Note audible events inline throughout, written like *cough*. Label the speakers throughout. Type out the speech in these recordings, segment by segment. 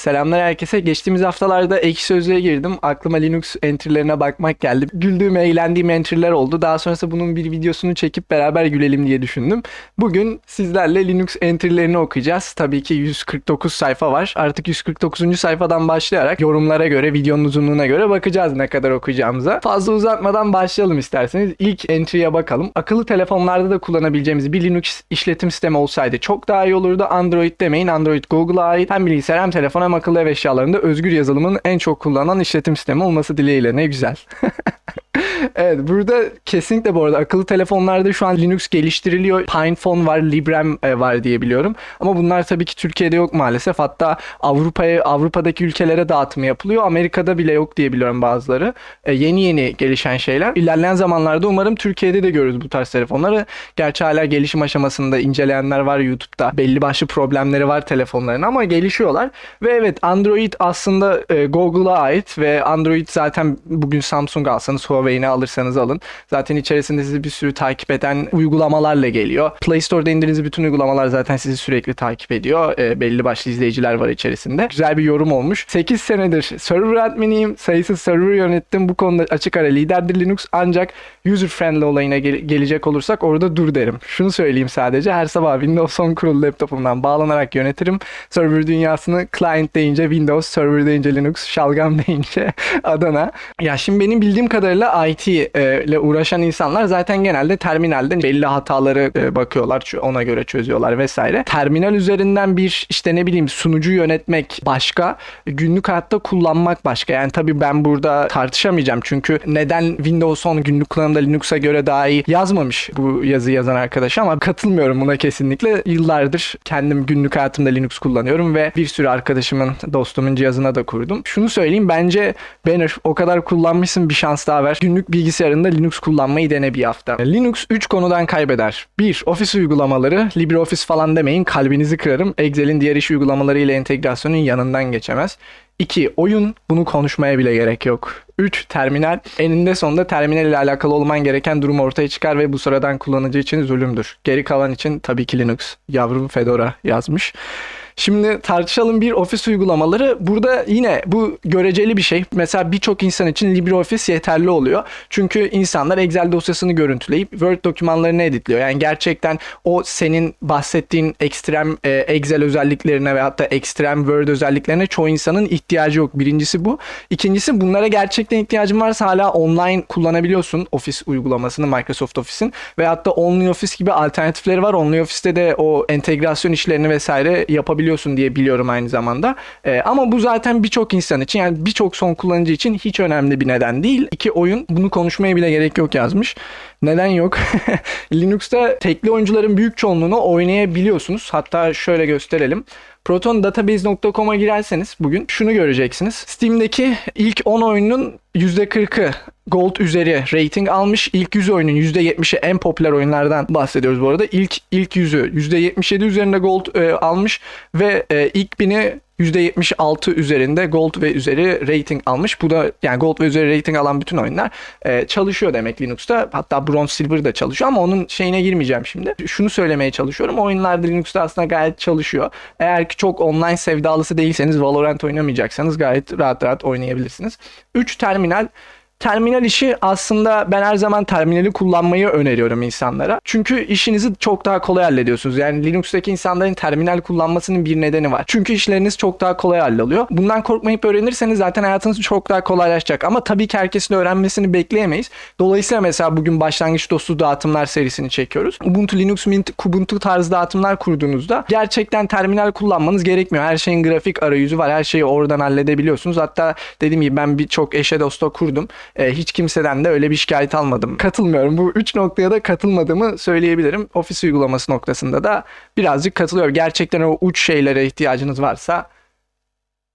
Speaker 1: Selamlar herkese. Geçtiğimiz haftalarda ekşi sözlüğe girdim. Aklıma Linux entry'lerine bakmak geldi. Güldüğüm, eğlendiğim entry'ler oldu. Daha sonrasında bunun bir videosunu çekip beraber gülelim diye düşündüm. Bugün sizlerle Linux entry'lerini okuyacağız. Tabii ki 149 sayfa var. Artık 149. sayfadan başlayarak yorumlara göre, videonun uzunluğuna göre bakacağız ne kadar okuyacağımıza. Fazla uzatmadan başlayalım isterseniz. İlk entry'ye bakalım. Akıllı telefonlarda da kullanabileceğimiz bir Linux işletim sistemi olsaydı çok daha iyi olurdu. Android demeyin. Android Google'a ait. Hem bilgisayar hem telefon hem akıllı ev eşyalarında özgür yazılımın en çok kullanılan işletim sistemi olması dileğiyle. Ne güzel. *laughs* Evet burada kesinlikle bu arada akıllı telefonlarda şu an Linux geliştiriliyor. PinePhone var, Librem e, var diye biliyorum. Ama bunlar tabii ki Türkiye'de yok maalesef. Hatta Avrupa'ya Avrupa'daki ülkelere dağıtımı yapılıyor. Amerika'da bile yok diye biliyorum bazıları. E, yeni yeni gelişen şeyler. İlerleyen zamanlarda umarım Türkiye'de de görürüz bu tarz telefonları. Gerçi hala gelişim aşamasında inceleyenler var YouTube'da. Belli başlı problemleri var telefonların ama gelişiyorlar. Ve evet Android aslında e, Google'a ait ve Android zaten bugün Samsung alsanız Huawei'ni alırsanız alın. Zaten içerisinde sizi bir sürü takip eden uygulamalarla geliyor. Play Store'da indirdiğiniz bütün uygulamalar zaten sizi sürekli takip ediyor. E, belli başlı izleyiciler var içerisinde. Güzel bir yorum olmuş. 8 senedir server adminiyim. Sayısız server yönettim. Bu konuda açık ara liderdir Linux. Ancak user friendly olayına gel- gelecek olursak orada dur derim. Şunu söyleyeyim sadece. Her sabah Windows 10 kurulu laptopumdan bağlanarak yönetirim. Server dünyasını client deyince Windows, server deyince Linux, şalgam *laughs* deyince Adana. Ya şimdi benim bildiğim kadarıyla IT e, ile uğraşan insanlar zaten genelde terminalden belli hataları e, bakıyorlar. Ona göre çözüyorlar vesaire. Terminal üzerinden bir işte ne bileyim sunucu yönetmek başka, günlük hayatta kullanmak başka. Yani tabii ben burada tartışamayacağım. Çünkü neden Windows 10 günlük kullanımda Linux'a göre daha iyi yazmamış bu yazı yazan arkadaş ama katılmıyorum buna kesinlikle. Yıllardır kendim günlük hayatımda Linux kullanıyorum ve bir sürü arkadaşımın, dostumun cihazına da kurdum. Şunu söyleyeyim bence Banner o kadar kullanmışsın bir şans daha ver. Günlük bilgisayarında Linux kullanmayı dene bir hafta. Linux 3 konudan kaybeder. 1. Ofis uygulamaları. LibreOffice falan demeyin kalbinizi kırarım. Excel'in diğer iş uygulamaları ile entegrasyonun yanından geçemez. 2. Oyun. Bunu konuşmaya bile gerek yok. 3. Terminal. Eninde sonunda terminal ile alakalı olman gereken durum ortaya çıkar ve bu sıradan kullanıcı için zulümdür. Geri kalan için tabii ki Linux. Yavrum Fedora yazmış. Şimdi tartışalım bir ofis uygulamaları. Burada yine bu göreceli bir şey. Mesela birçok insan için LibreOffice yeterli oluyor. Çünkü insanlar Excel dosyasını görüntüleyip Word dokümanlarını editliyor. Yani gerçekten o senin bahsettiğin ekstrem e, Excel özelliklerine ve hatta ekstrem Word özelliklerine çoğu insanın ihtiyacı yok. Birincisi bu. İkincisi bunlara gerçekten ihtiyacın varsa hala online kullanabiliyorsun Office uygulamasını Microsoft Office'in ve hatta OnlyOffice gibi alternatifleri var. OnlyOffice'te de o entegrasyon işlerini vesaire yapabiliyorsun diye biliyorum aynı zamanda. Ee, ama bu zaten birçok insan için yani birçok son kullanıcı için hiç önemli bir neden değil. İki oyun bunu konuşmaya bile gerek yok yazmış. Neden yok? *laughs* Linux'ta tekli oyuncuların büyük çoğunluğunu oynayabiliyorsunuz. Hatta şöyle gösterelim. protondatabase.com'a girerseniz bugün şunu göreceksiniz. Steam'deki ilk 10 oyunun %40'ı Gold üzeri rating almış. İlk 100 oyunun %70'i en popüler oyunlardan bahsediyoruz bu arada. İlk ilk 100'ü %77 üzerinde Gold e, almış ve e, ilk 1000'i %76 üzerinde Gold ve üzeri rating almış. Bu da yani Gold ve üzeri rating alan bütün oyunlar e, çalışıyor demek Linux'ta. Hatta Bronze Silver da çalışıyor ama onun şeyine girmeyeceğim şimdi. Şunu söylemeye çalışıyorum. Oyunlar da Linux'ta aslında gayet çalışıyor. Eğer ki çok online sevdalısı değilseniz Valorant oynamayacaksanız gayet rahat rahat oynayabilirsiniz. 3 terminal Terminal işi aslında ben her zaman terminali kullanmayı öneriyorum insanlara. Çünkü işinizi çok daha kolay hallediyorsunuz. Yani Linux'taki insanların terminal kullanmasının bir nedeni var. Çünkü işleriniz çok daha kolay halloluyor. Bundan korkmayıp öğrenirseniz zaten hayatınız çok daha kolaylaşacak. Ama tabii ki herkesin öğrenmesini bekleyemeyiz. Dolayısıyla mesela bugün başlangıç dostu dağıtımlar serisini çekiyoruz. Ubuntu Linux Mint Kubuntu tarzı dağıtımlar kurduğunuzda gerçekten terminal kullanmanız gerekmiyor. Her şeyin grafik arayüzü var. Her şeyi oradan halledebiliyorsunuz. Hatta dediğim gibi ben birçok eşe dosta kurdum. E, hiç kimseden de öyle bir şikayet almadım. Katılmıyorum. Bu üç noktaya da katılmadığımı söyleyebilirim. Ofis uygulaması noktasında da birazcık katılıyorum. Gerçekten o uç şeylere ihtiyacınız varsa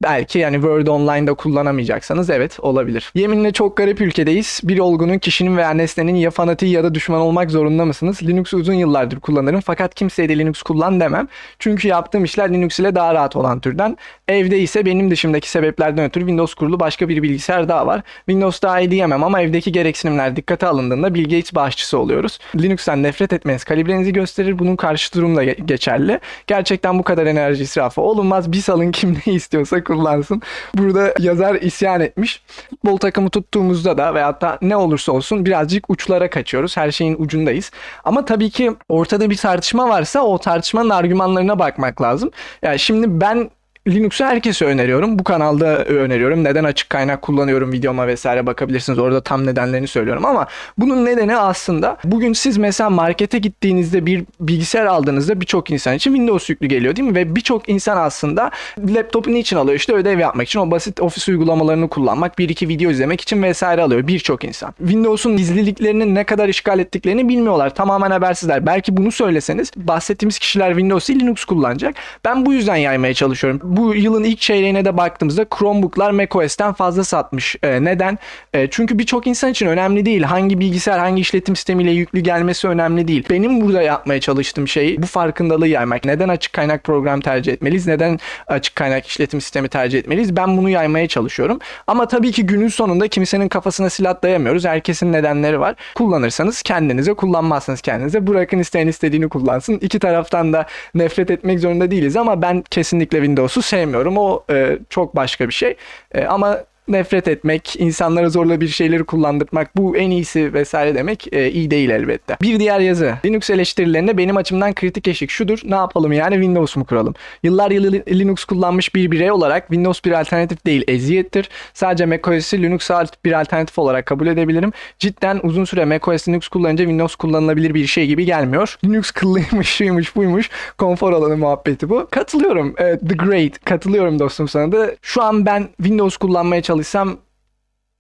Speaker 1: Belki yani Word Online'da kullanamayacaksanız evet olabilir. Yeminle çok garip ülkedeyiz. Bir olgunun, kişinin veya nesnenin ya fanatiği ya da düşman olmak zorunda mısınız? Linux'u uzun yıllardır kullanırım fakat kimseye de Linux kullan demem. Çünkü yaptığım işler Linux ile daha rahat olan türden. Evde ise benim dışımdaki sebeplerden ötürü Windows kurulu başka bir bilgisayar daha var. Windows daha iyi diyemem ama evdeki gereksinimler dikkate alındığında Bill Gates bağışçısı oluyoruz. Linux'tan nefret etmeniz kalibrenizi gösterir. Bunun karşı durum da ge- geçerli. Gerçekten bu kadar enerji israfı olunmaz. Bir salın kim ne istiyorsa kullansın. Burada yazar isyan etmiş. Futbol takımı tuttuğumuzda da veyahut da ne olursa olsun birazcık uçlara kaçıyoruz. Her şeyin ucundayız. Ama tabii ki ortada bir tartışma varsa o tartışmanın argümanlarına bakmak lazım. Yani şimdi ben Linux'u herkese öneriyorum. Bu kanalda öneriyorum. Neden açık kaynak kullanıyorum videoma vesaire bakabilirsiniz. Orada tam nedenlerini söylüyorum ama bunun nedeni aslında bugün siz mesela markete gittiğinizde bir bilgisayar aldığınızda birçok insan için Windows yüklü geliyor değil mi? Ve birçok insan aslında laptopu niçin alıyor? İşte ödev yapmak için o basit ofis uygulamalarını kullanmak, bir iki video izlemek için vesaire alıyor birçok insan. Windows'un gizliliklerini ne kadar işgal ettiklerini bilmiyorlar. Tamamen habersizler. Belki bunu söyleseniz bahsettiğimiz kişiler Windows Linux kullanacak. Ben bu yüzden yaymaya çalışıyorum. Bu yılın ilk çeyreğine de baktığımızda Chromebook'lar macOS'ten fazla satmış. Ee, neden? Ee, çünkü birçok insan için önemli değil. Hangi bilgisayar, hangi işletim sistemiyle yüklü gelmesi önemli değil. Benim burada yapmaya çalıştığım şey bu farkındalığı yaymak. Neden açık kaynak program tercih etmeliyiz? Neden açık kaynak işletim sistemi tercih etmeliyiz? Ben bunu yaymaya çalışıyorum. Ama tabii ki günün sonunda kimsenin kafasına silah dayamıyoruz. Herkesin nedenleri var. Kullanırsanız kendinize, kullanmazsanız kendinize. Bırakın isteyen istediğini kullansın. İki taraftan da nefret etmek zorunda değiliz ama ben kesinlikle Windows'u sevmiyorum. O e, çok başka bir şey. E, ama nefret etmek, insanlara zorla bir şeyleri kullandırmak bu en iyisi vesaire demek e, iyi değil elbette. Bir diğer yazı. Linux eleştirilerinde benim açımdan kritik eşik şudur. Ne yapalım yani Windows mu kuralım? Yıllar yılı Li- Linux kullanmış bir birey olarak Windows bir alternatif değil eziyettir. Sadece macOS'i Linux'a bir alternatif olarak kabul edebilirim. Cidden uzun süre macOS Linux kullanınca Windows kullanılabilir bir şey gibi gelmiyor. *laughs* Linux kıllıymış, şuymuş, buymuş. Konfor alanı muhabbeti bu. Katılıyorum. E, The Great. Katılıyorum dostum sana da. Şu an ben Windows kullanmaya çalışsam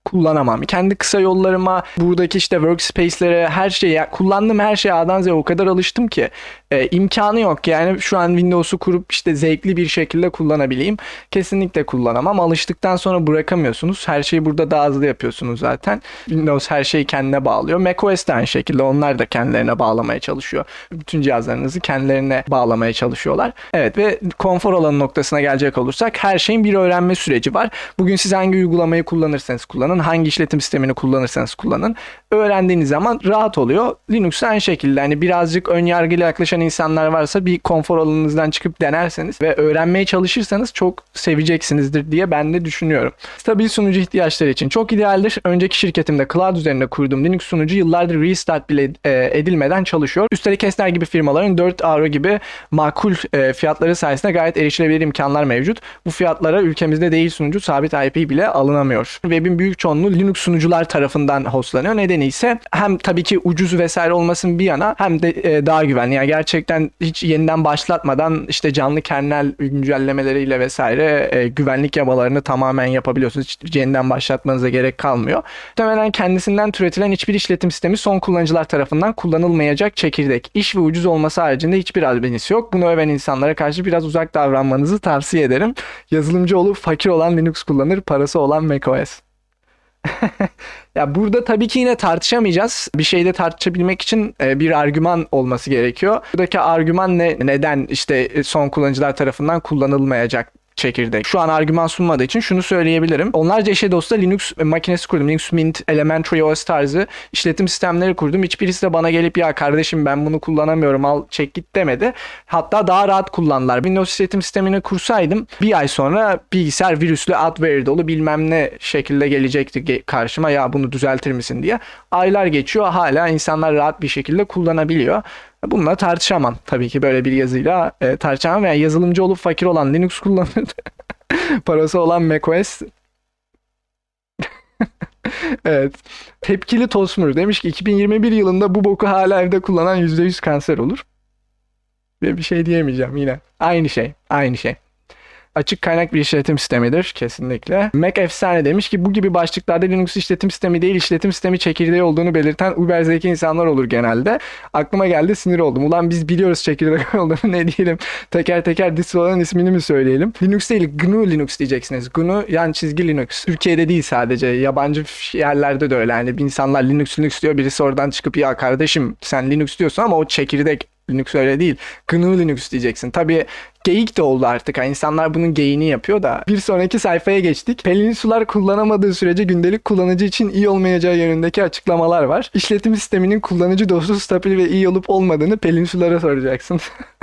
Speaker 1: kullanamam. Kendi kısa yollarıma, buradaki işte workspace'lere, her şeye, kullandığım her şeye A'dan Z'ye o kadar alıştım ki e, imkanı yok. Yani şu an Windows'u kurup işte zevkli bir şekilde kullanabileyim. Kesinlikle kullanamam. Alıştıktan sonra bırakamıyorsunuz. Her şeyi burada daha hızlı yapıyorsunuz zaten. Windows her şeyi kendine bağlıyor. macOS de aynı şekilde. Onlar da kendilerine bağlamaya çalışıyor. Bütün cihazlarınızı kendilerine bağlamaya çalışıyorlar. Evet ve konfor alanı noktasına gelecek olursak her şeyin bir öğrenme süreci var. Bugün siz hangi uygulamayı kullanırsanız kullanın, hangi işletim sistemini kullanırsanız kullanın. Öğrendiğiniz zaman rahat oluyor. Linux aynı şekilde. Hani birazcık ön yargıyla yaklaşan insanlar varsa bir konfor alanınızdan çıkıp denerseniz ve öğrenmeye çalışırsanız çok seveceksinizdir diye ben de düşünüyorum. Stabil sunucu ihtiyaçları için çok idealdir. Önceki şirketimde cloud üzerinde kurduğum Linux sunucu yıllardır restart bile e, edilmeden çalışıyor. Üstelik Esner gibi firmaların 4 euro gibi makul e, fiyatları sayesinde gayet erişilebilir imkanlar mevcut. Bu fiyatlara ülkemizde değil sunucu sabit IP bile alınamıyor. Web'in büyük çoğunluğu Linux sunucular tarafından hostlanıyor. Nedeni ise hem tabii ki ucuz vesaire olmasın bir yana hem de e, daha güvenli. Yani gerçekten hiç yeniden başlatmadan işte canlı kernel güncellemeleriyle vesaire e, güvenlik yamalarını tamamen yapabiliyorsunuz. Hiç yeniden başlatmanıza gerek kalmıyor. Muhtemelen kendisinden türetilen hiçbir işletim sistemi son kullanıcılar tarafından kullanılmayacak çekirdek. İş ve ucuz olması haricinde hiçbir albenisi yok. Bunu öven insanlara karşı biraz uzak davranmanızı tavsiye ederim. Yazılımcı olup fakir olan Linux kullanır, parası olan macOS. Ya burada tabii ki yine tartışamayacağız. Bir şeyde tartışabilmek için e, bir argüman olması gerekiyor. Buradaki argüman ne? Neden işte e, son kullanıcılar tarafından kullanılmayacak çekirdek. Şu an argüman sunmadığı için şunu söyleyebilirim. Onlarca eşe dosta Linux makinesi kurdum. Linux Mint, Elementary OS tarzı işletim sistemleri kurdum. Hiçbirisi de bana gelip ya kardeşim ben bunu kullanamıyorum al çek git demedi. Hatta daha rahat kullandılar. Windows işletim sistemini kursaydım bir ay sonra bilgisayar virüslü adware dolu bilmem ne şekilde gelecekti ge- karşıma ya bunu düzeltir misin diye. Aylar geçiyor hala insanlar rahat bir şekilde kullanabiliyor. Bununla tartışamam. Tabii ki böyle bir yazıyla e, tartışamam. Yani yazılımcı olup fakir olan Linux kullanır. *laughs* Parası olan macOS. *laughs* evet. Tepkili Tosmur demiş ki 2021 yılında bu boku hala evde kullanan %100 kanser olur. Ve bir şey diyemeyeceğim yine. Aynı şey. Aynı şey. Açık kaynak bir işletim sistemidir kesinlikle. Mac efsane demiş ki bu gibi başlıklarda Linux işletim sistemi değil işletim sistemi çekirdeği olduğunu belirten uber zeki insanlar olur genelde. Aklıma geldi sinir oldum. Ulan biz biliyoruz çekirdek *laughs* olduğunu ne diyelim. Teker teker distronun ismini mi söyleyelim? Linux değil GNU Linux diyeceksiniz. GNU yan çizgi Linux. Türkiye'de değil sadece yabancı yerlerde de öyle. Yani insanlar Linux Linux diyor birisi oradan çıkıp ya kardeşim sen Linux diyorsun ama o çekirdek Linux öyle değil. GNU Linux diyeceksin. Tabii geyik de oldu artık. Yani insanlar bunun geyini yapıyor da. Bir sonraki sayfaya geçtik. Peninsular kullanamadığı sürece gündelik kullanıcı için iyi olmayacağı yönündeki açıklamalar var. İşletim sisteminin kullanıcı dostu stabil ve iyi olup olmadığını Peninsulara soracaksın. *laughs*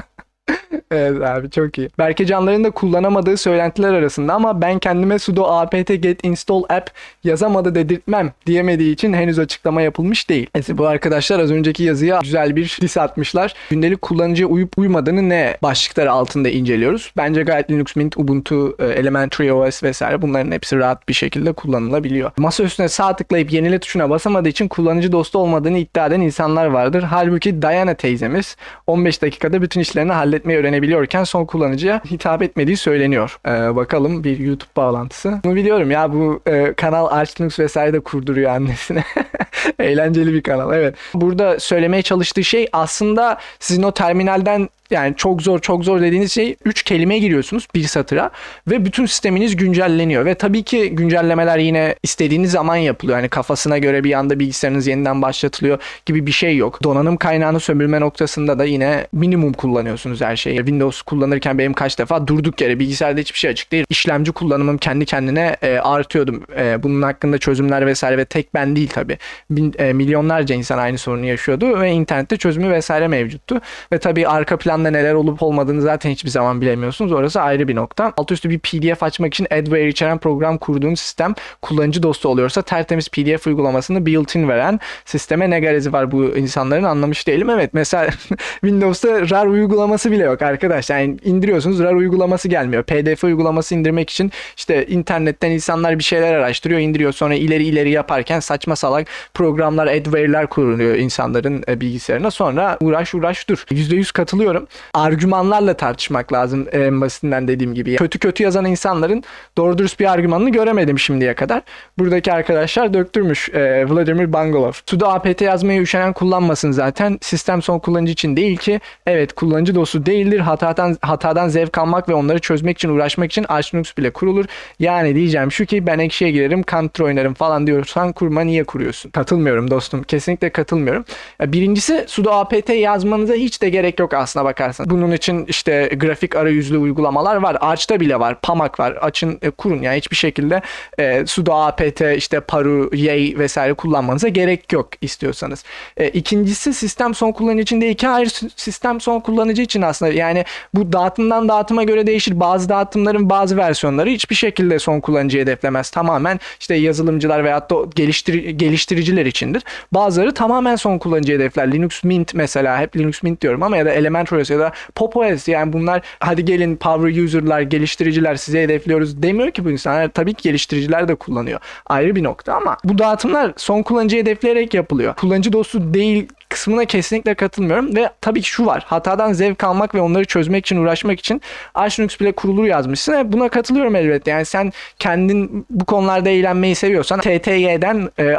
Speaker 1: Evet abi çok iyi. Berke Canlar'ın da kullanamadığı söylentiler arasında ama ben kendime sudo apt get install app yazamadı dedirtmem diyemediği için henüz açıklama yapılmış değil. Neyse bu arkadaşlar az önceki yazıya güzel bir diss atmışlar. Gündelik kullanıcıya uyup uymadığını ne başlıkları altında inceliyoruz. Bence gayet Linux Mint, Ubuntu, e, Elementary OS vesaire bunların hepsi rahat bir şekilde kullanılabiliyor. Masa üstüne sağ tıklayıp yenile tuşuna basamadığı için kullanıcı dostu olmadığını iddia eden insanlar vardır. Halbuki Diana teyzemiz 15 dakikada bütün işlerini halletmeyi öğrenebiliyorken son kullanıcıya hitap etmediği söyleniyor. Ee, bakalım bir YouTube bağlantısı. Bunu biliyorum ya bu e, kanal Arch Linux vesaire de kurduruyor annesine. *laughs* Eğlenceli bir kanal evet. Burada söylemeye çalıştığı şey aslında sizin o terminalden yani çok zor çok zor dediğiniz şey 3 kelime giriyorsunuz bir satıra ve bütün sisteminiz güncelleniyor ve tabii ki güncellemeler yine istediğiniz zaman yapılıyor. Yani kafasına göre bir anda bilgisayarınız yeniden başlatılıyor gibi bir şey yok. Donanım kaynağını sömürme noktasında da yine minimum kullanıyorsunuz her şeyi. Windows kullanırken benim kaç defa durduk yere bilgisayarda hiçbir şey açık değil. İşlemci kullanımım kendi kendine e, artıyordum. E, bunun hakkında çözümler vesaire ve tek ben değil tabii. Bin, e, milyonlarca insan aynı sorunu yaşıyordu ve internette çözümü vesaire mevcuttu. Ve tabii arka planda neler olup olmadığını zaten hiçbir zaman bilemiyorsunuz. Orası ayrı bir nokta. Alt üstü bir PDF açmak için adware içeren program kurduğun sistem kullanıcı dostu oluyorsa tertemiz PDF uygulamasını built-in veren sisteme ne garezi var bu insanların anlamış değilim. Evet mesela *laughs* Windows'ta RAR uygulaması bile yok arkadaş. Yani indiriyorsunuz RAR uygulaması gelmiyor. PDF uygulaması indirmek için işte internetten insanlar bir şeyler araştırıyor, indiriyor. Sonra ileri ileri yaparken saçma salak programlar, adware'ler kuruluyor insanların e, bilgisayarına. Sonra uğraş uğraş dur. %100 katılıyorum. Argümanlarla tartışmak lazım en basitinden dediğim gibi. Kötü kötü yazan insanların doğru dürüst bir argümanını göremedim şimdiye kadar. Buradaki arkadaşlar döktürmüş e, Vladimir Bangolov. Sudo apt yazmayı üşenen kullanmasın zaten. Sistem son kullanıcı için değil ki. Evet kullanıcı dostu değildir. Hatadan hatadan zevk almak ve onları çözmek için uğraşmak için Arch Linux bile kurulur. Yani diyeceğim şu ki ben ekşiye girerim, counter oynarım falan diyorsan kurma niye kuruyorsun? Katılmıyorum dostum. Kesinlikle katılmıyorum. Ya birincisi sudo apt yazmanıza hiç de gerek yok aslına bakarsan. Bunun için işte grafik arayüzlü uygulamalar var. Arch'ta bile var. Pamak var. Açın e, kurun. Yani hiçbir şekilde e, sudo apt işte paru, yay vesaire kullanmanıza gerek yok istiyorsanız. E, ikincisi sistem son kullanıcı için değil ki hayır sistem son kullanıcı için aslında. Yani bu dağıtımdan dağıtıma göre değişir. Bazı dağıtımların bazı versiyonları hiçbir şekilde son kullanıcıyı hedeflemez. Tamamen işte yazılımcılar veyahut da geliştir geliştiriciler içindir. Bazıları tamamen son kullanıcıyı hedefler. Linux Mint mesela hep Linux Mint diyorum ama ya da Elementary OS ya da Pop OS yani bunlar hadi gelin power user'lar, geliştiriciler size hedefliyoruz demiyor ki bu insanlar. Tabii ki geliştiriciler de kullanıyor. Ayrı bir nokta ama bu dağıtımlar son kullanıcıyı hedefleyerek yapılıyor. Kullanıcı dostu değil kısmına kesinlikle katılmıyorum ve tabii ki şu var. Hatadan zevk almak ve onları çözmek için uğraşmak için Arch Linux bile kurulur yazmışsın. ve buna katılıyorum elbette. Yani sen kendin bu konularda eğlenmeyi seviyorsan TTY'den e,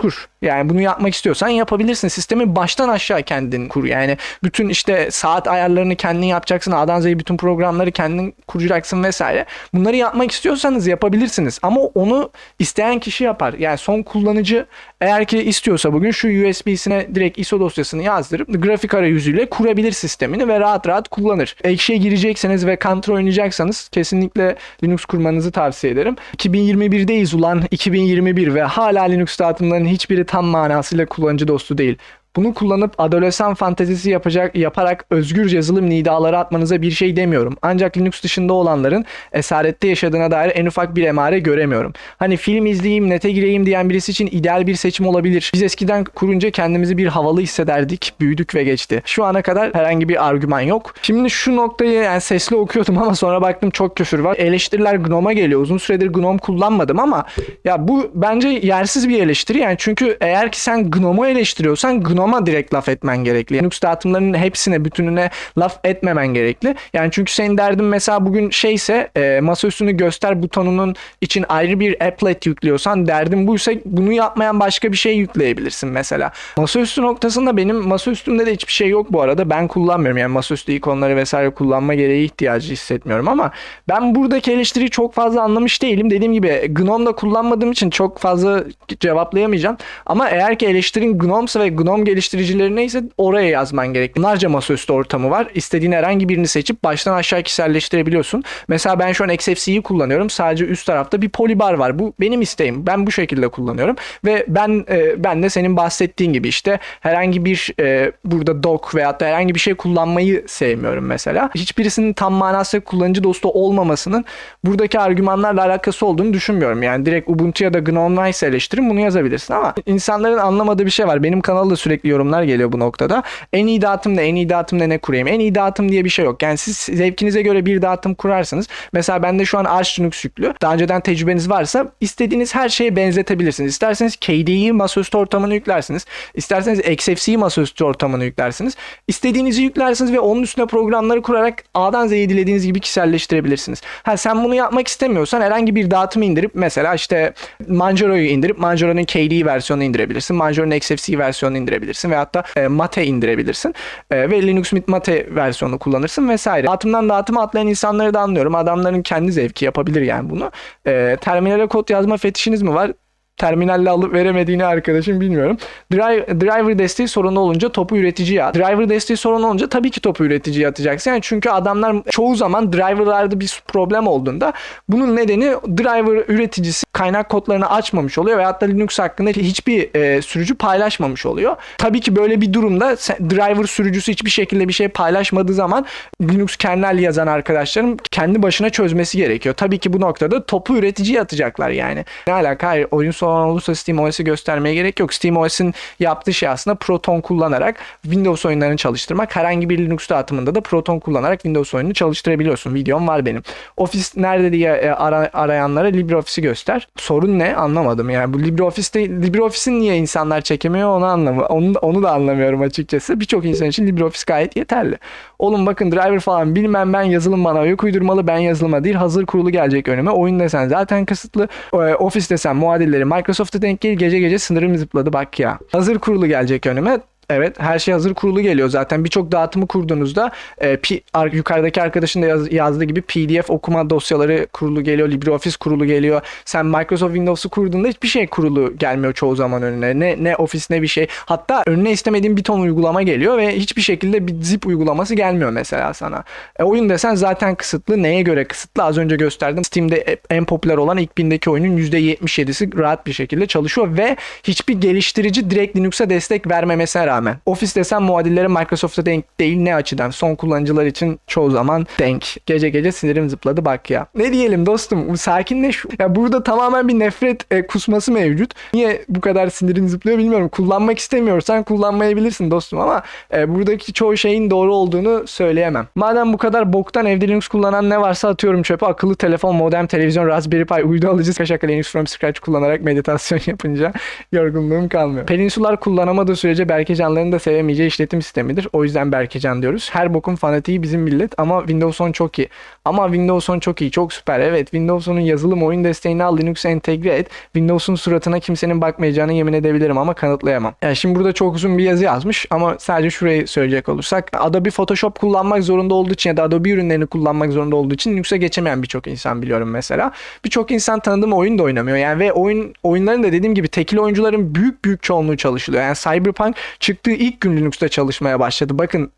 Speaker 1: kur. Yani bunu yapmak istiyorsan yapabilirsin. Sistemi baştan aşağı kendin kur. Yani bütün işte saat ayarlarını kendin yapacaksın. A'dan Z'ye bütün programları kendin kuracaksın vesaire. Bunları yapmak istiyorsanız yapabilirsiniz. Ama onu isteyen kişi yapar. Yani son kullanıcı eğer ki istiyorsa bugün şu USB'sine direkt ISO dosyasını yazdırıp grafik arayüzüyle kurabilir sistemini ve rahat rahat kullanır. Ekşiye girecekseniz ve Counter oynayacaksanız kesinlikle Linux kurmanızı tavsiye ederim. 2021'deyiz ulan 2021 ve hala Linux dağıtımlarının hiçbiri tam manasıyla kullanıcı dostu değil. Bunu kullanıp adolesan fantezisi yapacak yaparak özgür yazılım nidaları atmanıza bir şey demiyorum. Ancak Linux dışında olanların esarette yaşadığına dair en ufak bir emare göremiyorum. Hani film izleyeyim, nete gireyim diyen birisi için ideal bir seçim olabilir. Biz eskiden kurunca kendimizi bir havalı hissederdik, büyüdük ve geçti. Şu ana kadar herhangi bir argüman yok. Şimdi şu noktayı yani sesli okuyordum ama sonra baktım çok küfür var. Eleştiriler GNOMe'a geliyor. Uzun süredir GNOME kullanmadım ama ya bu bence yersiz bir eleştiri. Yani çünkü eğer ki sen GNOMe'u eleştiriyorsan GNOME GNOME'a direkt laf etmen gerekli. Linux dağıtımlarının hepsine bütününe laf etmemen gerekli. Yani çünkü senin derdin mesela bugün şeyse e, masaüstünü göster butonunun için ayrı bir applet yüklüyorsan derdin buysa bunu yapmayan başka bir şey yükleyebilirsin mesela. Masaüstü noktasında benim masaüstümde de hiçbir şey yok bu arada. Ben kullanmıyorum yani masaüstü ikonları vesaire kullanma gereği ihtiyacı hissetmiyorum ama ben buradaki eleştiriyi çok fazla anlamış değilim. Dediğim gibi GNOME'da kullanmadığım için çok fazla cevaplayamayacağım. Ama eğer ki eleştirin GNOME'sa ve GNOME geliştiricileri neyse oraya yazman gerek. Bunlarca masaüstü ortamı var. İstediğin herhangi birini seçip baştan aşağı kişiselleştirebiliyorsun. Mesela ben şu an XFC'yi kullanıyorum. Sadece üst tarafta bir polibar var. Bu benim isteğim. Ben bu şekilde kullanıyorum ve ben e, ben de senin bahsettiğin gibi işte herhangi bir e, burada dock veyahut da herhangi bir şey kullanmayı sevmiyorum mesela. Hiçbirisinin tam manasıyla kullanıcı dostu olmamasının buradaki argümanlarla alakası olduğunu düşünmüyorum. Yani direkt Ubuntu ya da GNOME Nice eleştirin bunu yazabilirsin ama insanların anlamadığı bir şey var. Benim kanalda sürekli yorumlar geliyor bu noktada. En iyi dağıtım ne? En iyi dağıtım ne? Ne kurayım? En iyi dağıtım diye bir şey yok. Yani siz zevkinize göre bir dağıtım kurarsınız. Mesela bende şu an Arch Linux yüklü. Daha önceden tecrübeniz varsa istediğiniz her şeye benzetebilirsiniz. İsterseniz KDE'yi masaüstü ortamına yüklersiniz. İsterseniz XFC'yi masaüstü ortamına yüklersiniz. İstediğinizi yüklersiniz ve onun üstüne programları kurarak A'dan Z'ye dilediğiniz gibi kişiselleştirebilirsiniz. Ha sen bunu yapmak istemiyorsan herhangi bir dağıtımı indirip mesela işte Manjaro'yu indirip Manjaro'nun KDE versiyonunu indirebilirsin. Manjaro'nun XFC versiyonunu indirebilirsin veyahut da e, Mate indirebilirsin. E, ve Linux Mint Mate versiyonunu kullanırsın vesaire. Dağıtımdan dağıtıma atlayan insanları da anlıyorum. Adamların kendi zevki yapabilir yani bunu. E, terminale kod yazma fetişiniz mi var? Terminalle alıp veremediğini arkadaşım bilmiyorum. Drive, driver desteği sorunu olunca topu üreticiye at. Driver desteği sorunu olunca tabii ki topu üreticiye atacaksın. Yani çünkü adamlar çoğu zaman driverlarda bir problem olduğunda bunun nedeni driver üreticisi kaynak kodlarını açmamış oluyor veyahut da Linux hakkında hiçbir e, sürücü paylaşmamış oluyor. Tabii ki böyle bir durumda driver sürücüsü hiçbir şekilde bir şey paylaşmadığı zaman Linux kernel yazan arkadaşlarım kendi başına çözmesi gerekiyor. Tabii ki bu noktada topu üreticiye atacaklar yani. Ne alaka? Hayır, oyun sorunu olursa SteamOS'i göstermeye gerek yok. SteamOS'in yaptığı şey aslında Proton kullanarak Windows oyunlarını çalıştırmak. Herhangi bir Linux dağıtımında da Proton kullanarak Windows oyununu çalıştırabiliyorsun. Videom var benim. Ofis nerede diye e, ara- arayanlara LibreOffice'i göster. Sorun ne? Anlamadım. Yani bu LibreOffice'te LibreOffice'in niye insanlar çekemiyor onu anlamı. Onu, da- onu da anlamıyorum açıkçası. Birçok insan için LibreOffice gayet yeterli. Oğlum bakın driver falan bilmem ben yazılım bana yok uydurmalı ben yazılıma değil hazır kurulu gelecek önüme. Oyun desen zaten kısıtlı. E, Office desen muadilleri Microsoft'a denk değil gece gece sınırım zıpladı bak ya. Hazır kurulu gelecek önüme. Evet her şey hazır kurulu geliyor zaten. Birçok dağıtımı kurduğunuzda e, P- ar- yukarıdaki arkadaşın da yaz- yazdığı gibi PDF okuma dosyaları kurulu geliyor. LibreOffice kurulu geliyor. Sen Microsoft Windows'u kurduğunda hiçbir şey kurulu gelmiyor çoğu zaman önüne. Ne, ne Office ne bir şey. Hatta önüne istemediğin bir ton uygulama geliyor ve hiçbir şekilde bir zip uygulaması gelmiyor mesela sana. E, oyun desen zaten kısıtlı. Neye göre kısıtlı? Az önce gösterdim. Steam'de e- en popüler olan ilk bindeki oyunun %77'si rahat bir şekilde çalışıyor ve hiçbir geliştirici direkt Linux'a destek vermemesine rağmen. Office desen muadilleri Microsoft'a denk değil ne açıdan? Son kullanıcılar için çoğu zaman denk. Gece gece sinirim zıpladı bak ya. Ne diyelim dostum sakinleş. Ya burada tamamen bir nefret e, kusması mevcut. Niye bu kadar sinirin zıplıyor bilmiyorum. Kullanmak istemiyorsan kullanmayabilirsin dostum ama e, buradaki çoğu şeyin doğru olduğunu söyleyemem. Madem bu kadar boktan evde Linux kullanan ne varsa atıyorum çöpe. Akıllı telefon, modem, televizyon, Raspberry Pi, uydu alıcı, şaka Linux from scratch kullanarak meditasyon *laughs* yapınca yorgunluğum kalmıyor. Peninsular kullanamadığı sürece Berkecanların da sevemeyeceği işletim sistemidir. O yüzden Berkecan diyoruz. Her bokun fanatiği bizim millet ama Windows 10 çok iyi. Ama Windows 10 çok iyi, çok süper. Evet Windows 10'un yazılım oyun desteğini al, Linux'e entegre et. Windows'un suratına kimsenin bakmayacağını yemin edebilirim ama kanıtlayamam. Yani şimdi burada çok uzun bir yazı yazmış ama sadece şurayı söyleyecek olursak Adobe Photoshop kullanmak zorunda olduğu için ya da Adobe ürünlerini kullanmak zorunda olduğu için Linux'e geçemeyen birçok insan biliyorum mesela. Birçok insan tanıdığım oyun da oynamıyor. Yani ve oyun oyunların da dediğim gibi tekil oyuncuların büyük büyük çoğunluğu çalışılıyor. Yani Cyberpunk çıktığı ilk gün Linux'te çalışmaya başladı. Bakın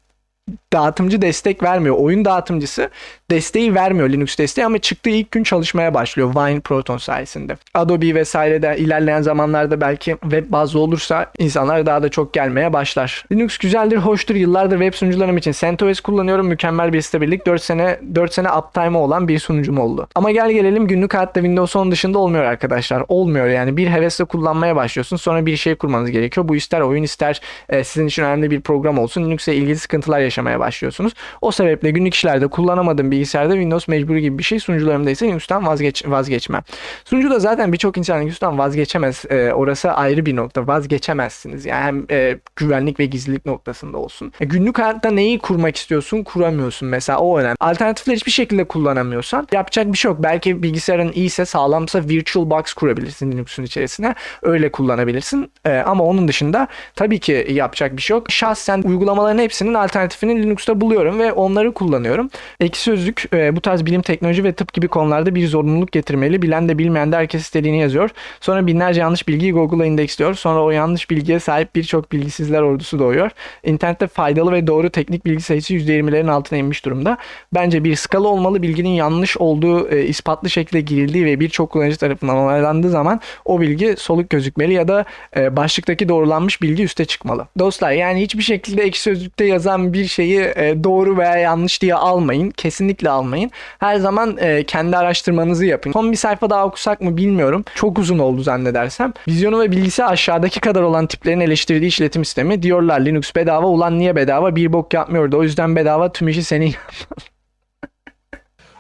Speaker 1: dağıtımcı destek vermiyor. Oyun dağıtımcısı desteği vermiyor Linux desteği ama çıktığı ilk gün çalışmaya başlıyor Wine Proton sayesinde. Adobe vesaire de ilerleyen zamanlarda belki web bazlı olursa insanlar daha da çok gelmeye başlar. Linux güzeldir, hoştur. Yıllardır web sunucularım için CentOS kullanıyorum. Mükemmel bir stabillik. 4 sene 4 sene uptime'ı olan bir sunucum oldu. Ama gel gelelim günlük hayatta Windows 10 dışında olmuyor arkadaşlar. Olmuyor yani. Bir hevesle kullanmaya başlıyorsun. Sonra bir şey kurmanız gerekiyor. Bu ister oyun ister e, sizin için önemli bir program olsun. Linux'e ilgili sıkıntılar yaşamaya başlıyorsunuz. O sebeple günlük işlerde kullanamadığım bilgisayarda Windows mecburi gibi bir şey. Sunucularımda ise Linux'tan vazgeç, vazgeçmem. Sunucuda zaten birçok insan Linux'tan vazgeçemez. E, orası ayrı bir nokta. Vazgeçemezsiniz. Yani hem e, güvenlik ve gizlilik noktasında olsun. E, günlük hayatta neyi kurmak istiyorsun? Kuramıyorsun mesela. O önemli. Alternatifleri hiçbir şekilde kullanamıyorsan yapacak bir şey yok. Belki bilgisayarın iyiyse sağlamsa VirtualBox kurabilirsin Linux'un içerisine. Öyle kullanabilirsin. E, ama onun dışında tabii ki yapacak bir şey yok. Şahsen uygulamaların hepsinin alternatif alternatifini Linux'ta buluyorum ve onları kullanıyorum. Ekşi Sözlük e, bu tarz bilim, teknoloji ve tıp gibi konularda bir zorunluluk getirmeli. Bilen de bilmeyen de herkes istediğini yazıyor. Sonra binlerce yanlış bilgiyi Google'a indeksliyor. Sonra o yanlış bilgiye sahip birçok bilgisizler ordusu doğuyor. İnternette faydalı ve doğru teknik bilgi sayısı %20'lerin altına inmiş durumda. Bence bir skala olmalı. Bilginin yanlış olduğu e, ispatlı şekilde girildiği ve birçok kullanıcı tarafından onaylandığı zaman o bilgi soluk gözükmeli ya da e, başlıktaki doğrulanmış bilgi üste çıkmalı. Dostlar yani hiçbir şekilde ekşi sözlükte yazan bir şeyi e, doğru veya yanlış diye almayın. Kesinlikle almayın. Her zaman e, kendi araştırmanızı yapın. Son bir sayfa daha okusak mı bilmiyorum. Çok uzun oldu zannedersem. Vizyonu ve bilgisi aşağıdaki kadar olan tiplerin eleştirdiği işletim sistemi. Diyorlar Linux bedava. Ulan niye bedava? Bir bok yapmıyordu. O yüzden bedava tüm işi senin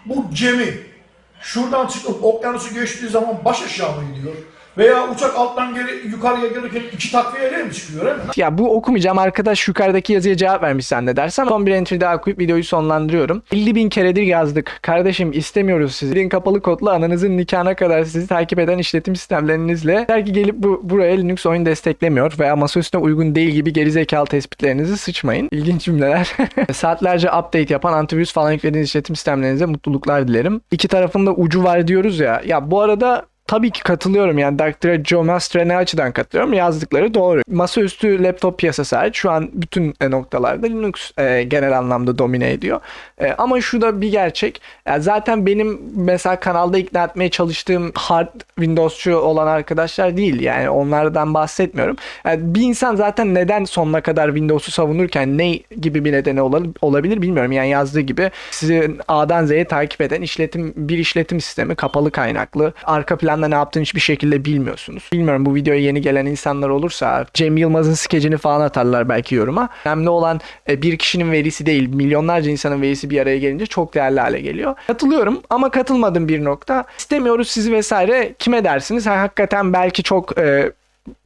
Speaker 2: Bu gemi şuradan çıkıp okyanusu geçtiği zaman baş aşağı mı gidiyor? Veya uçak alttan geri yukarıya gelirken iki takviyeyle mi çıkıyor? Mi?
Speaker 1: Ya bu okumayacağım arkadaş yukarıdaki yazıya cevap vermiş zannedersem. Son bir entry daha okuyup videoyu sonlandırıyorum. 50 bin keredir yazdık. Kardeşim istemiyoruz sizi. Link kapalı kodlu ananızın nikahına kadar sizi takip eden işletim sistemlerinizle. Belki gelip bu, buraya Linux oyun desteklemiyor veya masaüstüne uygun değil gibi gerizekalı tespitlerinizi sıçmayın. İlginç cümleler. *laughs* Saatlerce update yapan antivirüs falan yüklediğiniz işletim sistemlerinize mutluluklar dilerim. İki tarafında ucu var diyoruz ya. Ya bu arada Tabii ki katılıyorum yani Dr. Joe Master'a ne açıdan katılıyorum? Yazdıkları doğru. Masaüstü laptop piyasası hariç şu an bütün e, noktalarda Linux e, genel anlamda domine ediyor. E, ama şu da bir gerçek. Yani zaten benim mesela kanalda ikna etmeye çalıştığım hard Windows'cu olan arkadaşlar değil. Yani onlardan bahsetmiyorum. Yani bir insan zaten neden sonuna kadar Windows'u savunurken ne gibi bir nedeni ola- olabilir bilmiyorum. Yani yazdığı gibi sizin A'dan Z'ye takip eden işletim bir işletim sistemi kapalı kaynaklı. Arka planda ne yaptığını hiçbir şekilde bilmiyorsunuz. Bilmiyorum bu videoya yeni gelen insanlar olursa Cem Yılmaz'ın skecini falan atarlar belki yoruma. Önemli olan e, bir kişinin verisi değil milyonlarca insanın verisi bir araya gelince çok değerli hale geliyor. Katılıyorum ama katılmadığım bir nokta. İstemiyoruz sizi vesaire kime dersiniz? Ha, hakikaten belki çok e,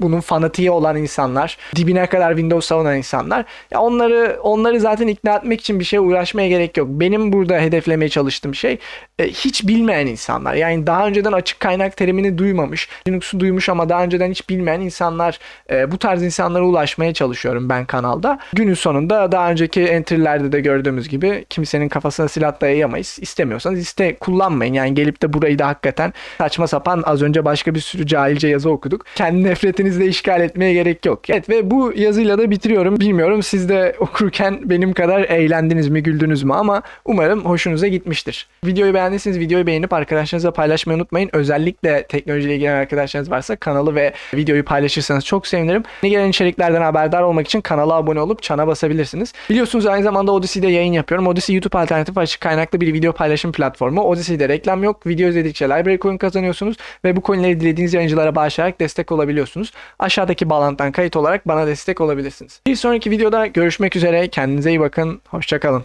Speaker 1: bunun fanatiği olan insanlar, dibine kadar Windows savunan insanlar. Ya onları onları zaten ikna etmek için bir şeye uğraşmaya gerek yok. Benim burada hedeflemeye çalıştığım şey e, hiç bilmeyen insanlar. Yani daha önceden açık kaynak terimini duymamış, Linux'u duymuş ama daha önceden hiç bilmeyen insanlar e, bu tarz insanlara ulaşmaya çalışıyorum ben kanalda. Günün sonunda daha önceki entry'lerde de gördüğümüz gibi kimsenin kafasına silah dayayamayız. İstemiyorsanız iste kullanmayın. Yani gelip de burayı da hakikaten saçma sapan az önce başka bir sürü cahilce yazı okuduk. Kendi nefretinizle işgal etmeye gerek yok. Evet ve bu yazıyla da bitiriyorum. Bilmiyorum siz de okurken benim kadar eğlendiniz mi, güldünüz mü ama umarım hoşunuza gitmiştir. Videoyu beğendiyseniz videoyu beğenip arkadaşlarınızla paylaşmayı unutmayın. Özellikle teknolojiyle ilgilenen arkadaşlarınız varsa kanalı ve videoyu paylaşırsanız çok sevinirim. Yeni gelen içeriklerden haberdar olmak için kanala abone olup çana basabilirsiniz. Biliyorsunuz aynı zamanda Odyssey'de yayın yapıyorum. Odyssey YouTube alternatif açık kaynaklı bir video paylaşım platformu. Odyssey'de reklam yok. Video izledikçe library coin kazanıyorsunuz ve bu coinleri dilediğiniz yayıncılara bağışlayarak destek olabiliyorsunuz. Aşağıdaki bağlantıdan kayıt olarak bana destek olabilirsiniz. Bir sonraki videoda görüşmek üzere. Kendinize iyi bakın. Hoşçakalın.